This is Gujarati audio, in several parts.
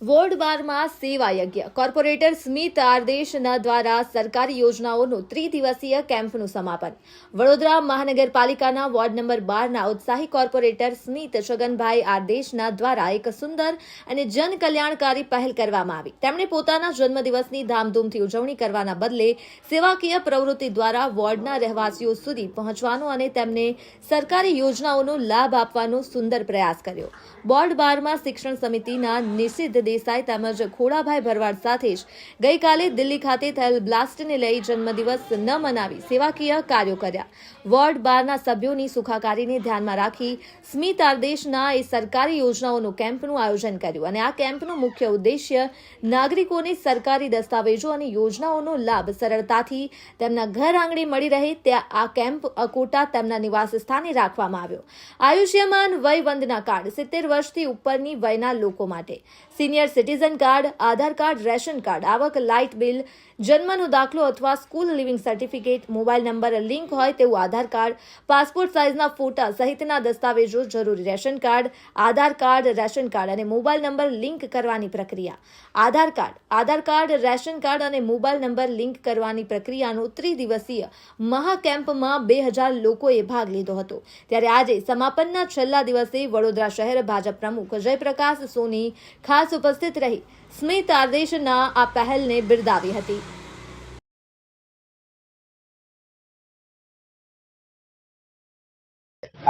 વોર્ડ બારમાં સેવા યજ્ઞ. કોર્પોરેટર સ્મિત આરદેશના દ્વારા સરકારી યોજનાઓનું ત્રિદિવસીય કેમ્પનું સમાપન. વડોદરા મહાનગરપાલિકાના વોર્ડ નંબર બારના ઉત્સાહી કોર્પોરેટર સ્મિત છગનભાઈ આરદેશના દ્વારા એક સુંદર અને જન કલ્યાણકારી પહેલ કરવામાં આવી. તેમણે પોતાના જન્મદિવસની ધામધૂમથી ઉજવણી કરવાના બદલે સેવાકીય પ્રવૃત્તિ દ્વારા વોર્ડના રહેવાસીઓ સુધી પહોંચવાનો અને તેમને સરકારી યોજનાઓનો લાભ આપવાનો સુંદર પ્રયાસ કર્યો. બોર્ડ બારમાં શિક્ષણ સમિતિના નિષિદ્ધ દેસાઈ તેમજ ખોડાભાઈ ભરવાડ સાથે જ ગઈકાલે દિલ્હી ખાતે થયેલ બ્લાસ્ટને લઈ જન્મદિવસ ન મનાવી સેવાકીય કાર્યો કર્યા. વોર્ડ બારના સભ્યોની સુખાકારીને ધ્યાનમાં રાખી સ્મિત આદેશના એ સરકારી યોજનાઓનું કેમ્પનું આયોજન કર્યું અને આ કેમ્પનું મુખ્ય ઉદ્દેશ્ય નાગરિકોને સરકારી દસ્તાવેજો અને યોજનાઓનો લાભ સરળતાથી તેમના ઘર આંગણે મળી રહે ત્યાં આ કેમ્પ અકોટા તેમના નિવાસ સ્થાને રાખવામાં આવ્યો. આયુષ્યમાન વય વંદના કાર્ડ સિત્તેર વર્ષથી ઉપરની વયના લોકો માટે senior citizen card Aadhaar card ration card આવક લાઇટ બિલ જન્મનો દાખલો અથવા school leaving certificate, mobile number, link હોય તેવું આધાર કાર્ડ, પાસપોર્ટ સાઇઝના ફોટા સહિતના દસ્તાવેજો જરૂરી ration card, Aadhaar card, ration card અને મોબાઈલ નંબર લિંક કરવાની પ્રક્રિયા. Aadhaar card Aadhaar card, ration card અને મોબાઈલ નંબર લિંક કરવાની પ્રક્રિયાનો ત્રિદિવસીય મહાકેમ્પમાં બે હજાર લોકોએ ભાગ લીધો હતો. ત્યારે આજે સમાપનના છેલ્લા દિવસે વડોદરા શહેર ભાજપ પ્રમુખ જયપ્રકાશ સોની ખાસ ઉપસ્થિત રહી. સ્મિત આદેશના આ પહેલને બિરદાવી હતી.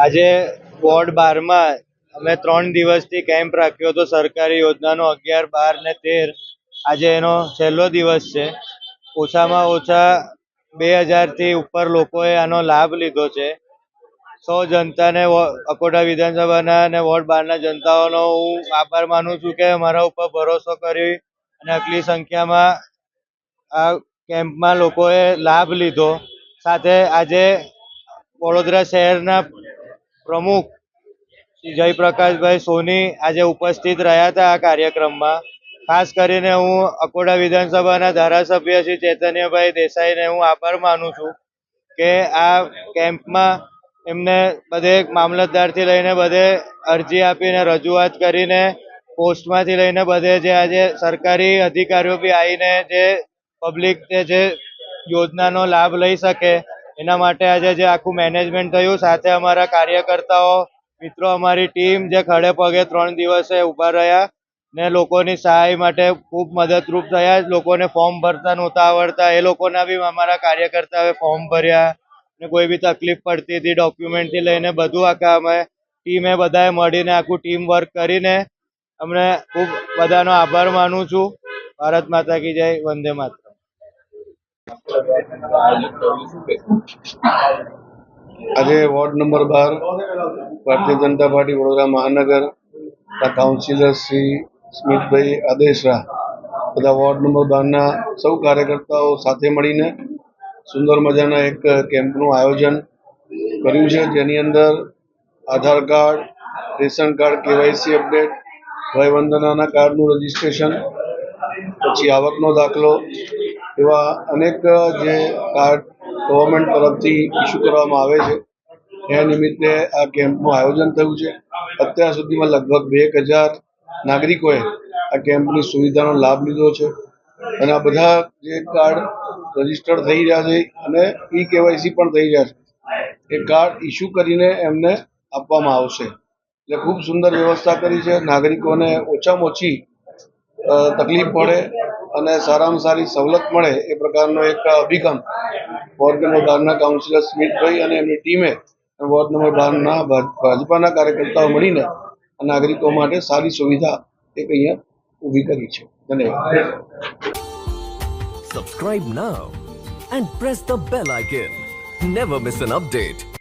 આજે વોર્ડ બારમાં અમે ત્રણ દિવસથી કેમ્પ રાખ્યો હતો સરકારી યોજનાનો અગિયાર, બાર ને તેર. આજે એનો છેલ્લો દિવસ છે. ઓછામાં ઓછા બે હજારથી ઉપર લોકોએ આનો લાભ લીધો છે. સો જનતાને અકોટા વિધાનસભાના અને વોર્ડ બારના જનતાઓનો હું આભાર માનું છું કે મારા ઉપર ભરોસો કરી અને આટલી સંખ્યામાં આ કેમ્પમાં લોકોએ લાભ લીધો. સાથે આજે વડોદરા શહેરના પ્રમુખ શ્રી જયપ્રકાશભાઈ સોની આજે ઉપસ્થિત રહ્યા હતા આ કાર્યક્રમમાં. ખાસ કરીને હું અકોડા વિધાનસભાના ધારાસભ્ય શ્રી ચૈતન્યભાઈ દેસાઈને હું આભાર માનું છું કે આ કેમ્પમાં એમને બધે મામલતદારથી લઈને બધે અરજી આપીને રજૂઆત કરીને પોસ્ટમાંથી લઈને બધે જે આજે સરકારી અધિકારીઓ બી આવીને જે પબ્લિક જે યોજનાનો લાભ લઈ શકે એના માટે આજે જે આખું મેનેજમેન્ટ થયું, સાથે અમારા કાર્યકર્તાઓ, મિત્રો, અમારી ટીમ જે ખડે પગે ત્રણ દિવસે ઊભા રહ્યા ને લોકોની સહાય માટે ખૂબ મદદરૂપ થયા. લોકોને ફોર્મ ભરતા નહોતા આવડતા. એ લોકોના બી અમારા કાર્યકર્તાઓએ ફોર્મ ભર્યા ને કોઈ બી તકલીફ પડતી હતી. ડોક્યુમેન્ટથી લઈને બધું આખા અમે ટીમે બધાએ મળીને આખું ટીમ વર્ક કરીને અમને ખૂબ બધાનો આભાર માનું છું. ભારત માતા કી જય, વંદે માતરમ આજે વોર્ડ નંબર બાર ભારતીય જનતા પાર્ટી વડોદરા મહાનગર કાઉન્સિલર શ્રી સ્મિતભાઈ આદેશરા બધા વોર્ડ નંબર બારના સૌ કાર્યકર્તાઓ સાથે મળીને સુંદર મજાના એક કેમ્પનું આયોજન કર્યું છે. જેની અંદર Aadhaar card, ration card, KYC update વયવંદનાના કાર્ડનું રજિસ્ટ્રેશન, પછી આવકનો દાખલો એવા અનેક જે કાર્ડ ગવર્મેન્ટ તરફથી ઇસ્યુ કરવામાં આવે છે. એ નિમિત્તે આ કેમ્પનું આયોજન થયું છે. અત્યાર સુધીમાં લગભગ બે હજાર નાગરિકોએ આ કેમ્પની સુવિધાનો લાભ લીધો છે. અને આ બધા જે કાર્ડ રજિસ્ટર થઈ રહ્યા છે અને ઈ કેવાયસી પણ થઈ રહ્યા છે. એ કાર્ડ ઇસ્યુ કરીને એમને આપવામાં આવશે. એટલે ખૂબ સુંદર વ્યવસ્થા કરી છે. નાગરિકોને ઓછામાં ઓછી તકલીફ પડે અને સારામાં સારી સવલત મળે એ પ્રકારનો એક અભિગમ વોર્ડ નંબર બારના કાઉન્સિલર સ્મિતભાઈ અને એમની ટીમે વોર્ડ નંબર બારના ભાજપાના કાર્યકર્તાઓ મળીને નાગરિકો માટે સારી સુવિધા એક અહીંયા ઊભી કરી છે. ધન્યવાદ. Subscribe now and press the bell icon never miss an update.